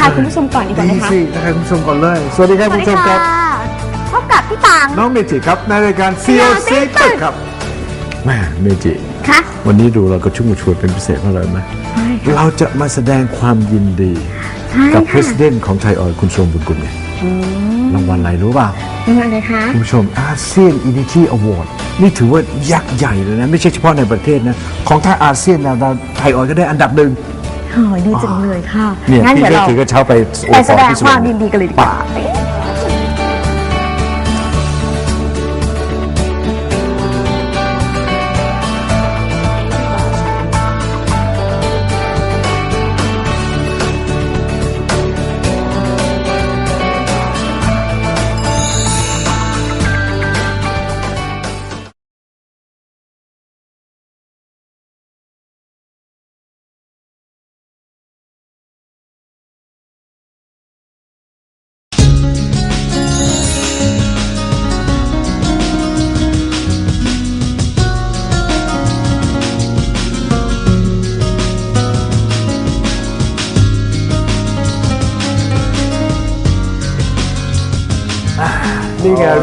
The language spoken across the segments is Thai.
ทักทายคุณผู้ชมก่อนดีกว่าดีนะคะสิทักทายคุณผู้ชมก่อนเลย สวัสดีครับคุณผู้ชมครับ พบกับพี่ปัง น้องเมจิครับในรายการ Seal COC ตึกครับแม่เมจิ ค่ะ วันนี้ดูเราก็ชุ่มชวนเป็นพิเศษเพราะอะไรไหมเราจะมาแสดงความยินดีใช่กับค่ะ President ของไทยออยล์คุณชมบุญกุลไงรางวัลอะไรรู้เปล่า เป็นไงคะ คุณผู้ชมอาเซียนอินิชีอวอร์ดนี่ถือว่ายักษ์ใหญ่เลยนะ ไม่ใช่เฉพาะในประเทศนะ ของทางอาเซียนนะเราไทยออยล์ก็ได้อันดับหนึ่ง โอ้ยดีจังเลยค่ะ เนี่ยงั้นพี่เดี๋ยวก็เราถือกระเช้าไปอไปวยพแสรดงที่สุความรินทร์ยินดีกันเลยดีกว่า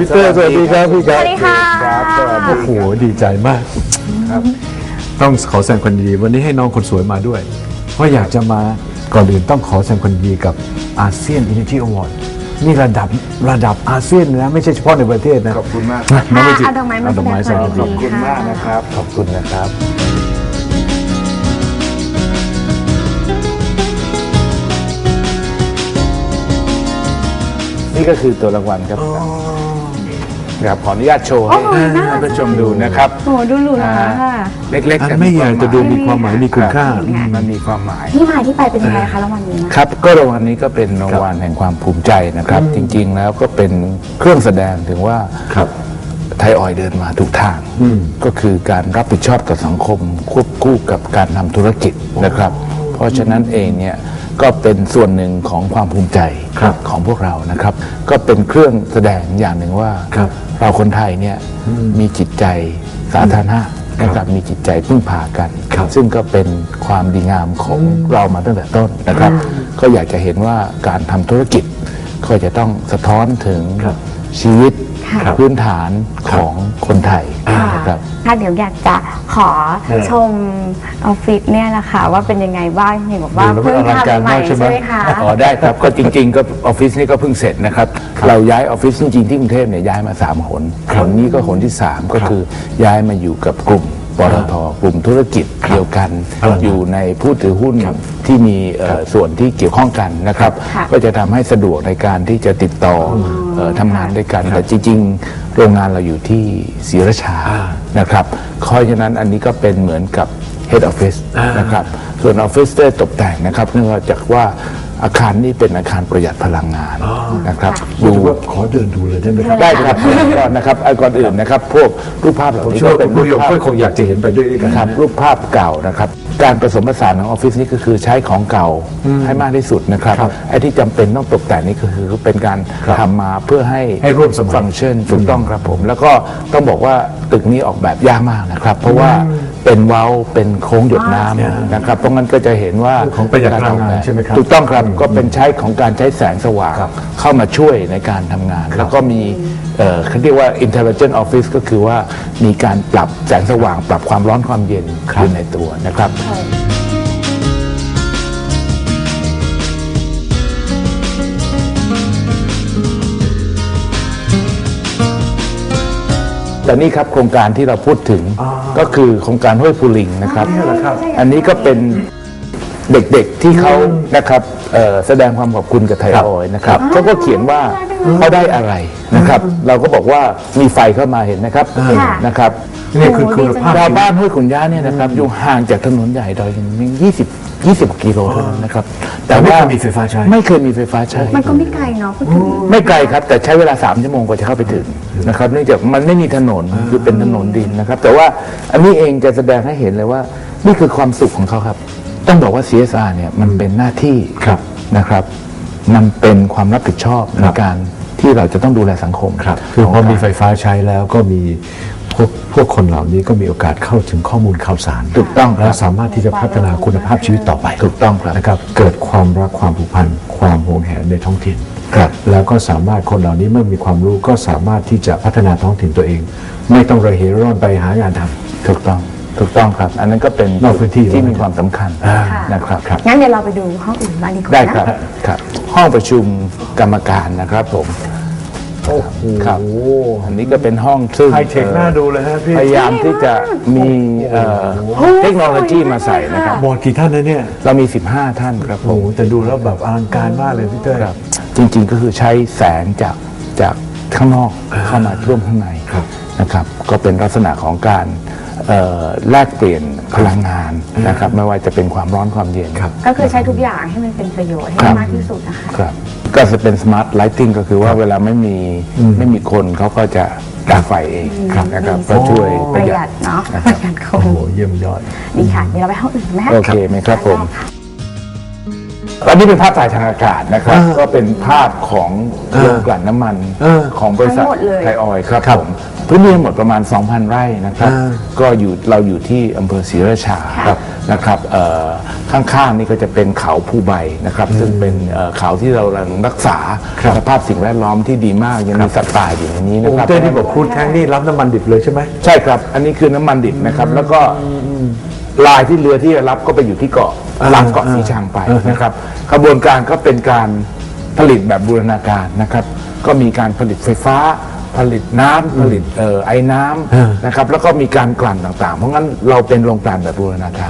พี่เตอร์สวัสดีครับพี่คสรับวัสดีค่ะโอ้โหดีใจมาก ครับ ต้องขอแสดงความยินดีวันนี้ให้น้องคนสวยมาด้วย เพราะอยากจะมาก่อนอื่นต้องขอแสดงความยินดีกับอาเซียนอิน r ี y อ w อร์ดนี่ระดับระดับอาเซียนนะไม่ใช่เฉพาะในประเทศนะขอบคุณมากนะน้องเมจิเอาดอกไม้มาเอดอกไม้แสดงความสำหรับยินดี ขอบคุณมากนะครับ ขอบคุณนะครับ นี่ก็คือตัวรางวัลครับ ครับขออนุญาตโชว์ให้โอ้ยน่ารัก ท่านผู้ชมดูนะครับโอ้ดูหรูหราค่ะ เล็กๆอันแต่ไม่ใหญ่ควาแต่ดูมีความหมายมีคุณค่ารับมันมีความหมาย ที่มาที่ไปเป็นยังไงคะรางวัลนี้นะครับก็รางวัลนี้ก็เป็นรางวัลแห่งความภูมิใจนะครับ จริง ๆ แล้วก็เป็นเครื่องแสดงถึงว่าครับ ไทยออยล์เดินมาถูกทาง ก็คือการรับผิดชอบต่อสังคมควบคู่กับการทำธุรกิจนะครับ เพราะฉะนั้นเองเนี่ย ก็เป็นส่วนหนึ่งของความภูมิใจครับของพวกเรานะครับ ก็เป็นเครื่องแสดงอย่างหนึ่งว่าครับเราคนไทยเนี่ยมีจิตใจสาธารณะนะครับมีจิตใจพึ่งพากันครับซึ่งก็เป็นความดีงามของเรามาตั้งแต่ต้นนะครับ ก็อยากจะเห็นว่าการทำธุรกิจก็จะต้องสะท้อนถึงครับชีวิต ค่ะพื้นฐานของคนไทยนะครับค่ะเดี๋ยวอยากจะขอชมออฟฟิศเนี่ยแหละค่ะว่าเป็นยังไงบ้างเห็นบอกว่าดูแล้วเพิ่งมันอลังการทำใหม่มากใช่ใช่ไหม ไหมคะอ๋อได้ครับ ก็จริง ๆ ก็ออฟฟิศนี่ก็เพิ่งเสร็จนะครับ เราย้ายออฟฟิศจริงๆที่กรุงเทพเนี่ยย้ายมา3หนหนนี้ก็หนที่ 3 ก็คือย้ายมาอยู่กับกลุ่ม ปตทกลุ่มธุรกิจเดียวกัน อยู่ในผู้ถือหุ้นที่มีเอ่อส่วนที่เกี่ยวข้องกันนะครับค่ะก็จะทำให้สะดวกในการที่จะติดต่อเอ่อทำงานด้วยกัน แต่จริง ๆ โรงงานเราอยู่ที่ศรีราชานะครับเพราะฉะนั้นอันนี้ก็เป็นเหมือนกับ Head Office นะครับ ส่วนออฟฟิศได้ตกแต่งนะครับ เนื่องจากว่า อาคารนี้เป็นอาคารประหยัดพลังงานนะครับดูดูว่าขอเดินดูเลยได้ไหมครับได้ครับก่อนนะครับเอาก่อนอื่นนะครับ พวกรูปภาพเหล่าผมนี้เชื่อก็ว่าเป็นคุณรูผู้ชมปภาพก็คงอยากจะเห็นไปด้วยกันครับรูปภาพเก่านะครับ การผสมผสานของออฟฟิศนี่ก็คือใช้ของเก่าให้มากที่สุดนะครับครับไอ้ที่จำเป็นต้องตกแต่งนี่ก็คือเป็นการครับทำมาเพื่อให้ให้ร่วมสมัย ฟังก์ชันถูกต้องครับผม แล้วก็ต้องบอกว่าตึกนี้ออกแบบยากมากนะครับ เพราะว่าเป็นเว้าเป็นโค้งหยดน้ำนะครับเพราะงั้นก็จะเห็นว่าเรื่องของประหยัดพลังงานใช่ไหมครับ ถูกต้องครับก็เป็นใช้ของการใช้แสงสว่างเข้ามาช่วยในการทำงาน แล้วก็มี เอ่อเขาเรียกว่า intelligent office ก็คือว่ามีการปรับแสงสว่าง ปรับความร้อนความเย็นอยู่ในตัวนะครับ แต่นี่ครับโครงการที่เราพูดถึงก็คือโครงการห้วยภูลิงนะครับ อันนี้ก็เป็น เด็กๆที่เขานะครับเอ่อแสดงความขอบคุณกับไทยออยล์นะครับเขาก็เขียนว่าเขาได้อะไรนะครับ เราก็บอกว่ามีไฟเข้ามาเห็นนะครับค่ะนะครับนี่คือคุณภาพชาวบ้านห้วยขุนย่าเนี่ยนะครับอยู่ห่างจากถนนใหญ่ดอยถึง20 20กิโลเท่านั้นนะครับแต่ไม่เคยมีไฟฟ้าใช้ ไม่เคยมีไฟฟ้าใช้ มันก็ไม่ไกลเนาะพูดถึงไม่ไกลครับ แต่ใช้เวลา 3 ชั่วโมงกว่าจะเข้าไปถึงนะครับเนื่องจากมันไม่มีถนนคือเป็นถนนดินนะครับ แต่ว่าอันนี้เองจะแสดงให้เห็นเลยว่า นี่คือความสุขของเขาครับ ต้องบอกว่า CSR เนี่ยมันเป็นหน้าที่ครับนะครับ มันเป็นความรับผิดชอบในครับ การที่เราจะต้องดูแลสังคมครับคือพอมีไฟฟ้าใช้แล้วก็มีพวกพวกคนเหล่านี้ก็มีโอกาสเข้าถึงข้อมูลข่าวสารถูกต้องคและรับ สามารถที่จะพัฒนาคุณภาพชีวิตต่อไปถูกต้องครับนะครับ เกิดความรักความผูกพันความห่วงแหนในท้องถิ่นครับ แล้วก็สามารถคนเหล่านี้เมื่อมีความรู้ก็สามารถที่จะพัฒนาท้องถิ่นตัวเอง ไม่ต้องระเหยร่อนไปหางานทำ ถูกต้อง ถูกต้องครับ อันนั้นก็เป็นนอกพื้นที่ที่มีความสำคัญอ่า นะครับ งั้นเดี๋ยวเราไปดูห้องอื่นบ้างดีกว่าได้นะ ครับครับ ห้องประชุมกรรมการนะครับผม โอ้โหครับ อันนี้ก็เป็นห้องซึ่งไฮเทคน่าดูเลยฮะพี่พยายามที่จะมีเอ่อเทคโนโลยีมาใส่นะครับ บอร์ดกี่ท่านนะเนี่ย เรามี 15 ท่านครับผโอ้ม โหแต่ดูแล้วแบบอลังการมากเลยพี่เต้ย ครับจริงๆก็คือใช้แสงจากจากข้างนอกเข้ามาร่วมข้างในครับนะครับ ก็เป็นลักษณะของการเอ่อ แลกเปลี่ยนพลังงานนะครับไม่ว่าจะเป็นความร้อนความเย็นครับ ก็คือใช้ทุกอย่างให้มันเป็นประโยชน์ให้ครับมากที่สุดนะคะครับก็จะเป็น smart lighting ก็คือว่าเวลาไม่มีไม่มีคนเขาก็จะดับไฟเองนะครับก็ช่วยประหยัดเนาะประหยัดคโอ้งโหเยี่ยมยอดดีค่ะเดี๋ยวเราไปห้องอื่นไหมะโอเคไหมครับผม อันนี้เป็นภาพถ่ายทางอากาศนะครับ ก็เป็นภาพของโรงกลั่นน้ำมันเออของบริษัททั้งหมดเลย ไทยออยล์ครับผมพื้นที่ทั้งหมดประมาณ 2,000 ไร่นะครับอ่าก็อยู่เราอยู่ที่อำเภอศรีราชานะครับเอ่อข้างๆนี่ก็จะเป็นเขาภูใบนะครับ ซึ่งเป็นเอ่อเขาที่เรากำลังรักษาครับสภาพสิ่งแวดล้อมที่ดีมากยังมีสัตว์ป่าอยู่ในนี้นะโอ้ครับเต้ยที่บอกครูดแท้งนี่รับน้ำมันดิบเลยใช่ไหม ใช่ครับ อันนี้คือน้ำมันดิบนะครับ แล้วก็ลายที่เรือที่จะรับก็ไปอยู่ที่เกาะอ่า หลังเกาะสีชังไปอ่านะครับขบวนการก็เป็นการผลิตแบบบูรณาการนะครับ ก็มีการผลิตไฟฟ้า ผลิตน้ำผลิตเอ่อไอ้น้ำนะครับแล้วก็มีการกลั่นต่างๆ เพราะงั้นเราเป็นโรงกลั่นแบบบูรณาการ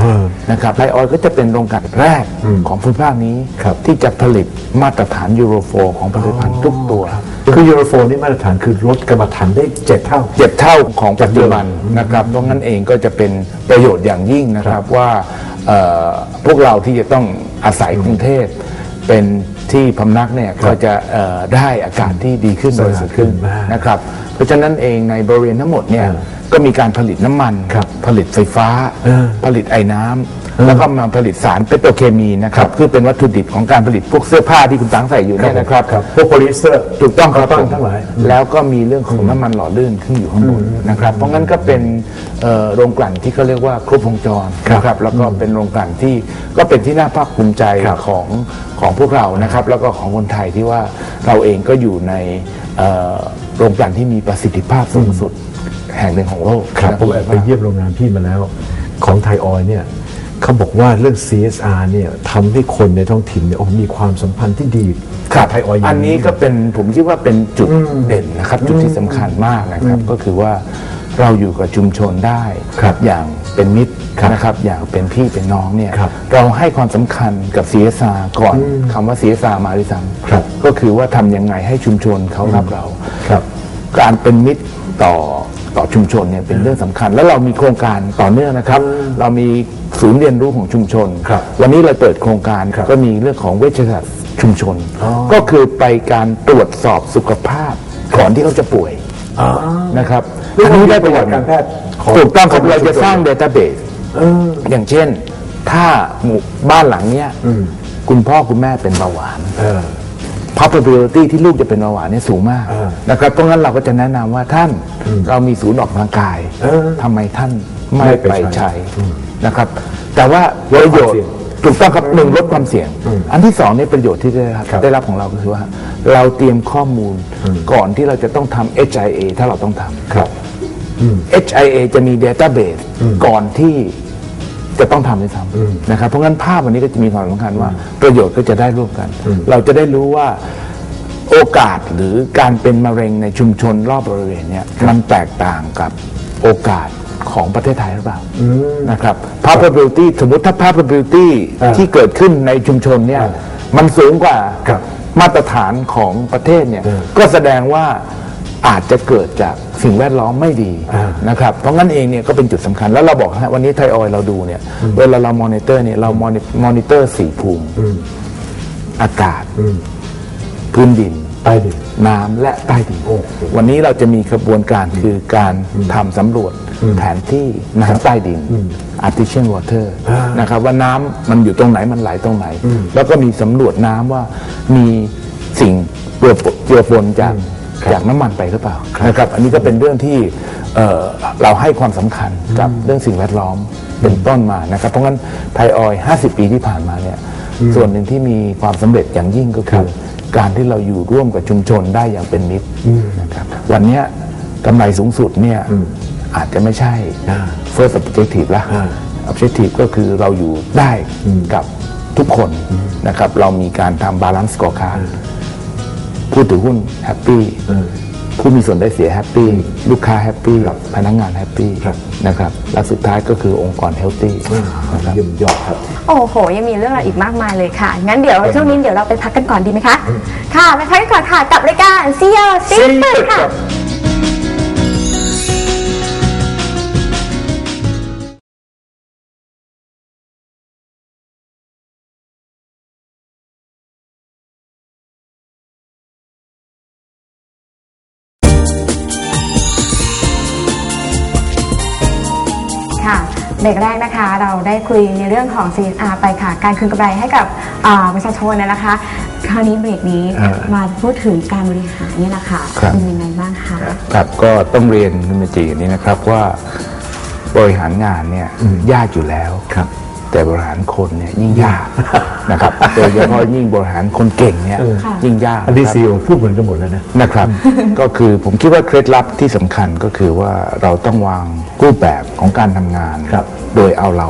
นะครับไทยออยล์ก็จะเป็นโรงกลั่นแรกของภูมิภาคนี้ที่จะผลิตมาตรฐานยูโรโฟของผลิตภัณฑ์ทุกตัวคือยูโรโฟนนี่มาตรฐานคือลดกรรมฐานได้เจ็ดเท่าเจ็ดเท่าของปัจจุบันนะครับเพราะงั้นเองก็จะเป็นประโยชน์อย่างยิ่งนะครับว่าเอ่อ พวกเราที่จะต้องอาศัยกรุงเทพเป็นที่พำนักเนี่ยก็จะเอ่อได้อากาศที่ดีขึ้นบริสุทธิ์ขึ้นมากนะครับ เพราะฉะนั้นเองในบริเวณทั้งหมดเนี่ย ก็มีการผลิตน้ำมันครับผลิตไฟฟ้าเออผลิตไอ้น้ำแล้วก็มาผลิตสารเปโตรเคมีนะครับคือเป็นวัตถุดิบของการผลิตพวกเสื้อผ้าที่คุณตังใส่อยู่เนี่ยนะครับครับพวกโพลิสเตอร์ ถูกต้องครับต้ผองมทั้งหลายแล้วก็มีเรื่องของน้ำมันหล่อลื่นขึ้นอยู่ข้างบนนะครับ เพราะงั้นก็เป็นเอ่อโรงกลั่นที่เขาเรียกว่าครบวงจรนะครับแล้วก็เป็นโรงกลั่นที่ก็เป็นที่น่าภาคภูมิใจของของพวกเรานะครับ แล้วก็ของคนไทยที่ว่าเราเองก็อยู่ในเอ่อโรงกลั่นที่มีประสิทธิภาพสูงสุด แห่งหนึ่งของโลกครับนะผมแอบไปเยี่ยมโรงงานพี่มาแล้วของไทยออยล์เนี่ยเขาบอกว่าเรื่อง CSR เนี่ยทำให้คนในท้องถิ่นเนี่ยโอ้มีความสัมพันธ์ที่ดีครับไทยออยล์อันนี้ก็เป็นผมคิดว่าเป็นจุดเด่นนะครับ จุดที่สำคัญมากนะครับ ก็คือว่าเราอยู่กับชุมชนได้ครับอย่างเป็นมิตรครับนะครับ อย่างเป็นพี่เป็นน้องเนี่ยครับเราให้ความสำคัญกับ CSR ก่อนคำว่า CSR มาด้วยซ้ครับำก็คือว่าทำยังไงให้ชุมชนเขารับเราครับการเป็นมิตรต่อ ต่อชุมชนเนี่ยเป็นเรื่องสำคัญ แล้วเรามีโครงการต่อเนื่องนะครับ เรามีศูนย์เรียนรู้ของชุมชนครับวันนี้เราเปิดโครงการครับก็มีเรื่องของเวชศาสตร์ชุมชนอ๋อก็คือไปการตรวจสอบสุขภาพก่อนที่เขาจะป่วยนะครับเรื่องอันนี้ได้ปประระวัโยติชน์การแพทย์ของถูกต้องครับของเราจะชุมชนสร้างเดต้าเบสอย่างเช่น ถ้าหมู่บ้านหลังเนี้ยคุณพ่อคุณแม่เป็นเบาหวานเออ probability ที่ลูกจะเป็นเบาหวานเนี่ยสูงมากเออนะครับเพราะงั้นเราก็จะแนะนำว่าท่านเรามีศูนย์ออกกำลังกายเออทำไมท่านไม่ไม่ไปไปใช้ ใช้นะครับ แต่ว่าประโยชน์ถูกต้องครับหนึ่งลดความเสี่ยง อันที่สองเนี่ยประโยชน์ที่ได้รับครับได้รับของเราก็คือว่า เราเตรียมข้อมูลก่อนที่เราจะต้องทำ HIA ถ้าเราต้องทำ ครับ HIA จะมี Database ก่อนที่ จะต้องทำด้วยซ้ำนะครับเพราะงั้นภาพวันนี้ก็จะมีความสำคัญว่า ประโยชน์ก็จะได้ร่วมกัน เราจะได้รู้ว่าโอกาสหรือการเป็นมะเร็งในชุมชนรอบบริเวณเนี้ยมันแตกต่างกับโอกาสของประเทศไทยหรือเปล่านะครับ probability สมมติถ้า probability อ่าที่เกิดขึ้นในชุมชนเนี่ยอ่ามันสูงกว่าครับมาตรฐานของประเทศเนี่ยอืมก็แสดงว่า อาจจะเกิดจากสิ่งแวดล้อมไม่ดีอ่านะครับ เพราะงั้นเองเนี่ยก็เป็นจุดสำคัญ แล้วเราบอกฮะวันนี้ไทยออยเราดูเนี่ย เวลาเรามอนิเตอร์เนี่ยเรามอนิมอนิเตอร์สี่ภูมิ อากาศ พื้นดินใต้ดินน้ำและใต้ดินโอ้โหวันนี้เราจะมีกระบวนการคือการทำสำรวจแผนที่น้ำใต้ดิน artificial water อ่านนะครับว่าน้ำมันอยู่ตรงไหนมันไหลตรงไหน แล้วก็มีสำรวจน้ำว่ามีสิ่งเจือปนเจือปนจาก จากน้ำมันไปหรือเปล่านะครับอันนี้ก็เป็นเรื่องที่เอ่อเราให้ความสำคัญกับเรื่องสิ่งแวดล้อมเป็นต้นมานะครับ เพราะงั้นไทยออยล์50 ปีที่ผ่านมาเนี่ยส่วนหนึ่งที่มีความสำเร็จอย่างยิ่งก็คือ การที่เราอยู่ร่วมกับชุมชนได้อย่างเป็นมิตรนะครับวันเนี้ยกำไรสูงสุดเนี่ยอาจจะไม่ใช่อ่า first objective ละอ่า objective ก็คือเราอยู่ได้กับทุกคนนะครับ เรามีการทำ balance scorecard ผู้ถือหุ้นแฮปปี้ผู้มีส่วนได้เสียแฮปปี้ลูกค้าแฮปปี้พนักงานแฮปปี้ครับนะครับและสุดท้ายก็คือองค์กรเฮลตี้นะครับเยี่ยมยอดครับ โอ้โห ยังมีเรื่องราวอีกมากมายเลยค่ะ งั้นเดี๋ยวช่วงนี้เดี๋ยวเราไปพักกันก่อนดีไหมคะ ค่ะไปพักกันก่อนค่ะกับรายการเซียวซิปค่ะค่ะ รกแรกนะคะ เราได้คุยในเรื่องของ CSR ไปค่ะ การคืนกำไรให้กับอ่าประชาชนนะนะคะ คราวนี้เบรกนี้อ่ามาพูดถึงการบริหารเนี่ยนะคะครับ เป็นยังไงบ้างคะ ครับก็ต้องเรียนคุณเมจีอย่างนี้นะครับว่าบริหารงานเนี่ยยากอยู่แล้วครับ แต่บริหารคนเนี่ยยิ่งยากนะครับโดยเฉพาะยิ่งบริหารคนเก่งเนี่ยเออยิ่งยากอันนี้ะครับซีโอพูดเหมือนกันหมดแล้วนะนะครับ ก็คือผมคิดว่าเคล็ดลับที่สำคัญก็คือว่าเราต้องวางรูปแบบของการทำงานครับโดยเอาเรา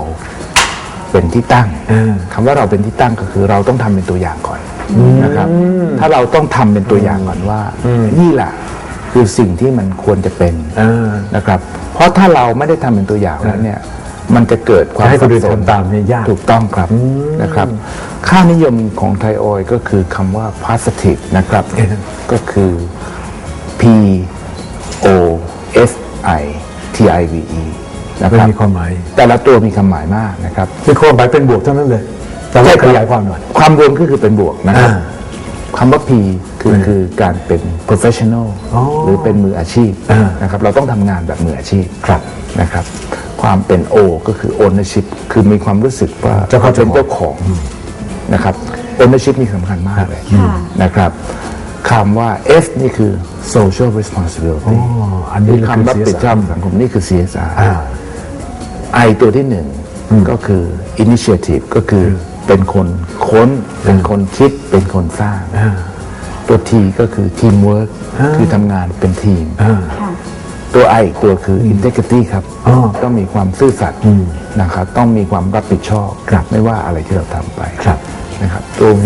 เป็นที่ตั้งอ่าคำว่าเราเป็นที่ตั้งก็คือเราต้องทำเป็นตัวอย่างก่อนนะครับ ถ้าเราต้องทำเป็นตัวอย่างก่อนว่านี่แหละคือสิ่งที่มันควรจะเป็นอ่านะครับ เพราะถ้าเราไม่ได้ทำเป็นตัวอย่างแล้วเนี่ย มันจะเกิดความจะให้คนอื่นสับสทำตามเนี่ยยากถูกต้องครับนะครับ ค่านิยมของไทยออยล์ก็คือคำว่า positive นะครับ ก็คือ P O S I T I V E นะคมันรับมีความหมาย แต่ละตัวมีความหมายมากนะครับเป็นความหมายเป็นบวกเท่านั้นเลย แต่ว่าขยายความหน่อย ความรวมก็คือเป็นบวกนะครับอ่าคำว่า P คือคือการเป็น professional อ๋อหรือเป็นมืออาชีพอ่านะครับ เราต้องทำงานแบบมืออาชีพครับนะครับ ความเป็น O ก็คือ ownership คือมีความรู้สึกว่าเจ้าของเป็นเจ้าของนะครับ ownership นี่สำคัญมากเลยค่ะนะครับคำว่า S นี่คือ social responsibility อ๋ออันนี้คือคำรับผิดชอบสังคมนี่คือ CSR อ่าไอตัวที่หนึ่งก็คือ initiative ก็คือเป็นคนค้น เป็นคนคิด เป็นคนสร้างอ่าตัวทีก็คือ teamwork อ่าคือทำงานเป็นทีมอ่าค่ะ ตัวไออีกตัวคือ integrity ครับอ๋อต้องมีความซื่อสัตย์นะครับต้องมีความรับผิดชอบครับไม่ว่าอะไรที่เราทำไปครับนะครับตัว V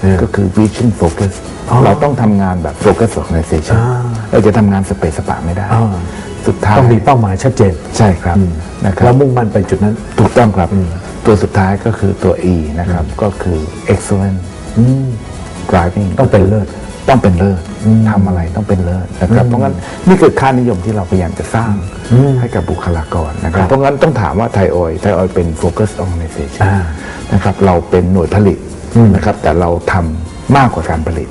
เออก็คือ vision focus อ๋อเราต้องทำงานแบบ focus organization อ่า เราจะทำงานสเปซสปะไม่ได้ อ่า สุดท้ายต้องมีเป้าหมายชัดเจนใช่ครับนะครับแล้วมุ่งมั่นไปจุดนั้น ถูกต้องครับ ตัวสุดท้ายก็คือตัว E นะครับ ก็คือ excellent driving ต้องเป็นเลิศ ต้องเป็นเลิศทำอะไรต้องเป็นเลิศนะครับเพราะงั้นนี่คือค่านิยมที่เราพยายามจะสร้างให้กับบุคลากรนะครับเพราะงั้นต้องถามว่าไทยออยไทยออยเป็น focus organization อ่านะครับเราเป็นหน่วยผลิตนะครับแต่เราทำมากกว่าการผลิต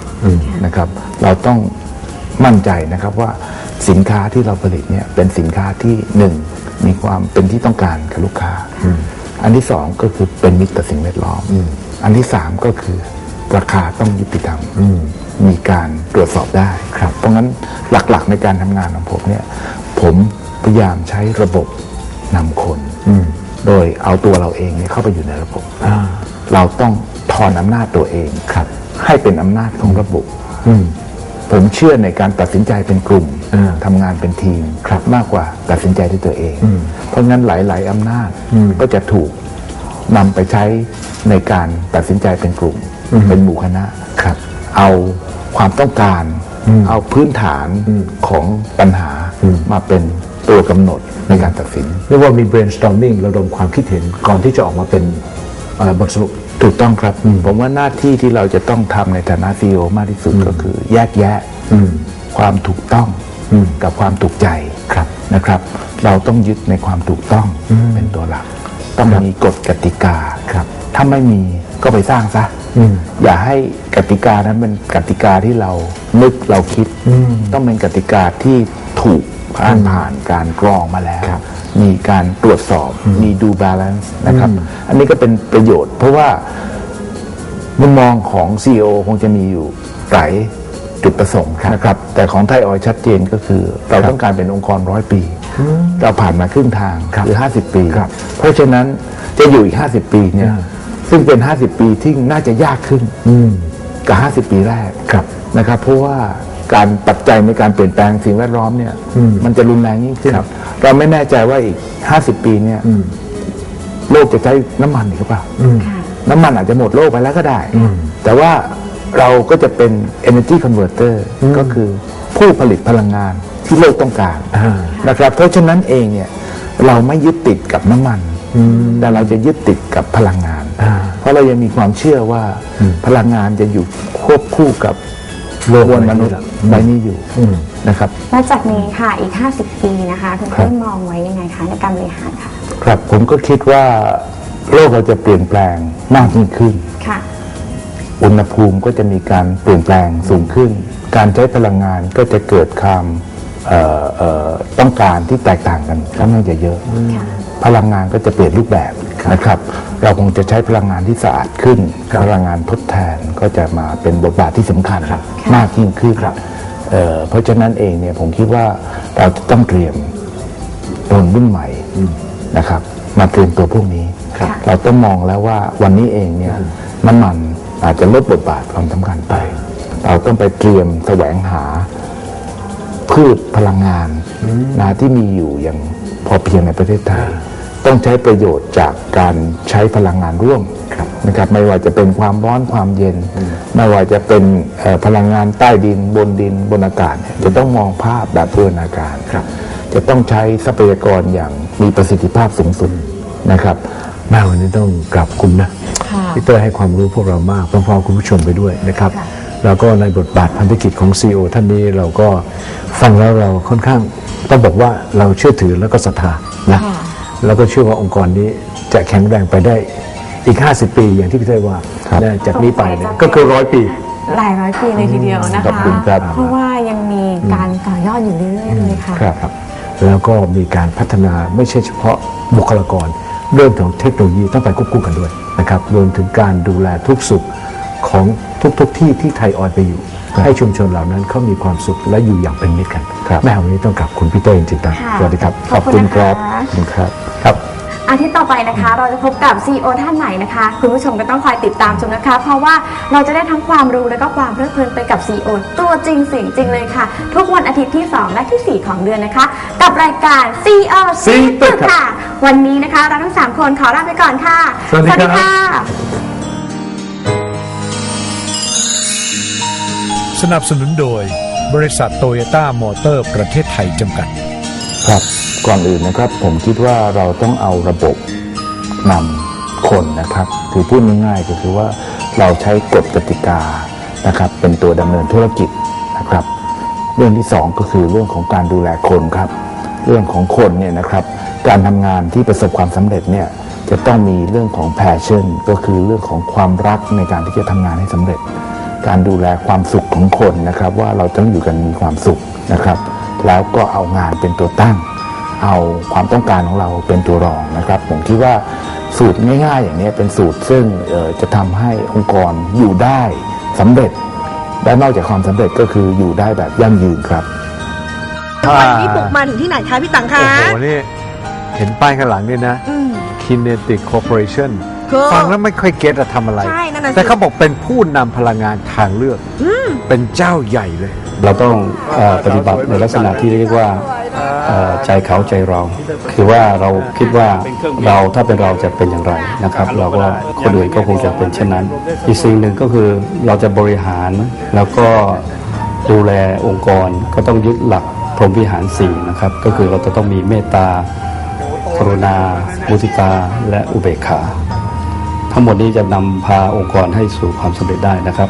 นะครับ เราต้องมั่นใจนะครับว่าสินค้าที่เราผลิตเนี่ยเป็นสินค้าที่หนึ่งมีความเป็นที่ต้องการกับลูกค้า อันที่สองก็คือเป็นมิตรต่อสิ่งแวดล้อม อันที่สามก็คือ ราคาต้องยุติธรรมมีการตรวจสอบได้ครับ เพราะงั้นหลักๆในการทำงานของผมเนี่ยผมพยายามใช้ระบบนำคนโดยเอาตัวเราเองเข้าไปอยู่ในระบบเราต้องถอนอำนาจตัวเองครับ ให้เป็นอำนาจของระบบผมเชื่อในการตัดสินใจเป็นกลุ่มทำงานเป็นทีมครับมากกว่าตัดสินใจด้วยตัวเอง เพราะงั้นหลาย ๆอำนาจก็จะถูกนำไปใช้ในการตัดสินใจเป็นกลุ่ม เป็นหมู่คณะครับ เอาความต้องการอืมเอาพื้นฐานอืมของปัญหาอืมมาเป็นตัวกำหนดในการตัดสินเรียกว่ามี brainstorming ระดมความคิดเห็นก่อนที่จะออกมาเป็นเอ่อบทสรุปถูกต้องครับ ผมว่าหน้าที่ที่เราจะต้องทำในฐานะซีอมากที่สุดก็คือ แยกแยะอืมความถูกต้องอืมกับความถูกใจครับนะครับ เราต้องยึดในความถูกต้องเป็นตัวหลัก ต้องมีกฎกติกาครับ ถ้าไม่มีก็ไปสร้างซะ อืมอย่าให้กติกานั้นเป็นกติกาที่เรานึกเราคิดอืมต้องเป็นกติกาที่ถูกผ่านผ่านการกรองมาแล้วครับมีการตรวจสอบมีดูบาลานซ์นะครับอืมอันนี้ก็เป็นประโยชน์ เพราะว่ามุมมองของ CEO คงจะมีอยู่หลายจุดประสงค์นะครับ แต่ของไทยออยล์ชัดเจนก็คือ เราต้องการเป็นองค์กรร้อยปี เราผ่านมาครึ่งทางครับหรือ 50 ปีครับเพราะฉะนั้นจะอยู่อีก 50 ปีเนี่ยอ่า ซึ่งเป็น 50 ปีที่น่าจะยากขึ้นอืมกับ 50 ปีแรกครับนะครับ เพราะว่าการปัจจัยในการเปลี่ยนแปลงสิ่งแวดล้อมเนี่ยอืมมันจะรุนแรงยิ่งขึ้นครับเราไม่แน่ใจว่าอีก 50 ปีเนี่ยอืมโลกจะใช้น้ำมันอีกหรือเปล่าอืมค่ะน้ำมันอาจจะหมดโลกไปแล้วก็ได้อืมแต่ว่าเราก็จะเป็น energy converter อืมก็คือผู้ผลิตพลังงานที่โลกต้องการอ่านะครับ เพราะฉะนั้นเองเนี่ยเราไม่ยึดติดกับน้ำมันอืมแต่เราจะยึดติดกับพลังงานอ่า เพราะเรายังมีความเชื่อว่าอืมพลังงานจะอยู่ควบคู่กับโลกมวลมนุษย์ใบใบนี้นี้อยู่อืมนะครับแล้วจากนี้ค่ะอีก 50 ปีนะคะคุณครัเต้บมองไว้ยังไงคะในการบริหารค่ะ ครับผมก็คิดว่าโลกเราจะเปลี่ยนแปลงมากยิ่งขึ้นค่ะอุณหภูมิก็จะมีการเปลี่ยนแปลงสูงขึ้น การใช้พลังงานก็จะเกิดความเอ่อเอ่อ ต้องการที่แตกต่างกันค่อนข้างจะเยอะค่ะพลังงานก็จะเปลี่ยนรูปแบบนะครับ เราคงจะใช้พลังงานที่สะอาดขึ้น พลังงานทดแทนก็จะมาเป็นบทบาทที่สำคัญมากยิ่งขึ้นเอ่อเพราะฉะนั้นเองเนี่ยผมคิดว่าเราจะต้องเตรียมคนรุ่นใหม่นะครับมาเตรียมตัวพวกนี้ครับเราต้องมองแล้วว่าวันนี้เองเนี่ยน้ำมันอาจจะลดบทบาทความสำคัญไป เราต้องไปเตรียมแสวงหา พืชพลังงานนะที่มีอยู่อย่างพอเพียงในประเทศไทย ต้องใช้ประโยชน์จากการใช้พลังงานร่วมนะครับไม่ว่าจะเป็นความร้อนความเย็น ไม่ว่าจะเป็นเอ่อพลังงานใต้ดินบนดินบนอากาศเนี่ยจะต้องมองภาพแบบบูรณาการจะต้องใช้ทรัพยากรอย่างมีประสิทธิภาพสูงสุดนะครับแม่วันนี้ต้องกลับคุณนะค่ะพี่เตอร์ให้ความรู้พวกเรามากพร้อมๆคุณผู้ชมไปด้วยนะครับค่ะ แล้วก็ในบทบาทพันธกิจของ CEO ท่านนี้เราก็ฟังแล้วเราค่อนข้างต้องบอกว่าเราเชื่อถือแล้วก็ศรัทธานะค่ะแล้วก็เชื่อว่าองค์กรนี้จะแข็งแรงไปได้อีก 50 ปีอย่างที่พี่เตอร์ว่าครับนะจากนี้ไปเนี่ยก็คือร้อยปีหลายร้อยปีเลยทีเดียวนะขอบคะคุณครับเพราะว่ายังมีการต่อยอดอยู่เรื่อยๆเลยค่ะครับแล้วก็มีการพัฒนาไม่ใช่เฉพาะบุคลากร เรื่องของเทคโนโลยีต้องไปควบคู่กันด้วยนะครับรวมถึงการดูแลทุกสุข ของทุกๆทที่ที่ไทยออยไปอยู่ ให้ชุมชนเหล่านั้นเขามีความสุขและอยู่อย่างเป็นมิตรกันครับแม่วันนี้ต้องกลับคุณพี่เต้จริงๆนะค่ะสวัสดีครับขอบคุณครับขอบคุณครับครับอาทิตย์ต่อไปนะคะ เราจะพบกับ CEO ท่านไหนนะคะ คุณผู้ชมก็ต้องคอยติดตามชมนะคะ เพราะว่าเราจะได้ทั้งความรู้และก็ความเพลิดเพลินไปกับ CEO ตัวจริงเสียงจริงเลยค่ะ ทุกวันอาทิตย์ที่ 2 และที่ 4 ของเดือนนะคะ กับรายการ CEO ซีตึกค่ะ วันนี้นะคะเราทั้ง 3 คนขอลาไปก่อนค่ะ สวัสดีครับค่ะ สนับสนุนโดย บริษัทโตโยต้ามอเตอร์ประเทศไทยจำกัด ครับก่อนอื่นนะครับผมคิดว่าเราต้องเอาระบบนำคนนะครับคือพูดง่ายๆก็คือว่าเราใช้กฎกติกานะครับ เป็นตัวดำเนินธุรกิจนะครับ เรื่องที่สองก็คือเรื่องของการดูแลคนครับ เรื่องของคนเนี่ยนะครับ การทำงานที่ประสบความสำเร็จเนี่ยจะต้องมีเรื่องของ passion ก็คือเรื่องของความรักในการที่จะทำงานให้สำเร็จ การดูแลความสุขของคนนะครับ ว่าเราต้องอยู่กันมีความสุขนะครับ แล้วก็เอางานเป็นตัวตั้ง เอาความต้องการของเราเป็นตัวรองนะครับ ผมคิดว่าสูตรง่ายๆ อย่างนี้เป็นสูตรซึ่งเอ่อจะทำให้องค์กรอยู่ได้สำเร็จและนอกจากความสำเร็จก็คืออยู่ได้แบบยั่งยืนครับวันนี้บุกมาถึงที่ไหนคะพี่ตังคะโอ้โหนี่เห็นป้ายข้างหลังนี่นะอืม Kinetic Corporation เคยฟังแล้วไม่ค่อยเก็ตอะทำอะไร ใช่นั่นน่ะสิ แต่เขาบอกเป็นผู้นำพลังงานทางเลือก เป็นเจ้าใหญ่เลย เราต้องเออปฏิบัติในลักษณะที่เรียกว่าเอ่อใจเขาใจเรา คือว่าเราคิดว่าเราถ้าเป็นเราจะเป็นอย่างไรนะครับ เราก็คนอื่นก็คงจะเป็นเช่นนั้น อีกสิ่งหนึ่งก็คือเราจะบริหารแล้วก็ดูแลองค์กรก็ต้องยึดหลักพรหมวิหารสี่นะครับ ก็คือเราจะต้องมีเมตตากรุณามุทิตาและอุเบกขา ทั้งหมดนี้จะนำพาองค์กรให้สู่ความสำเร็จได้นะครับ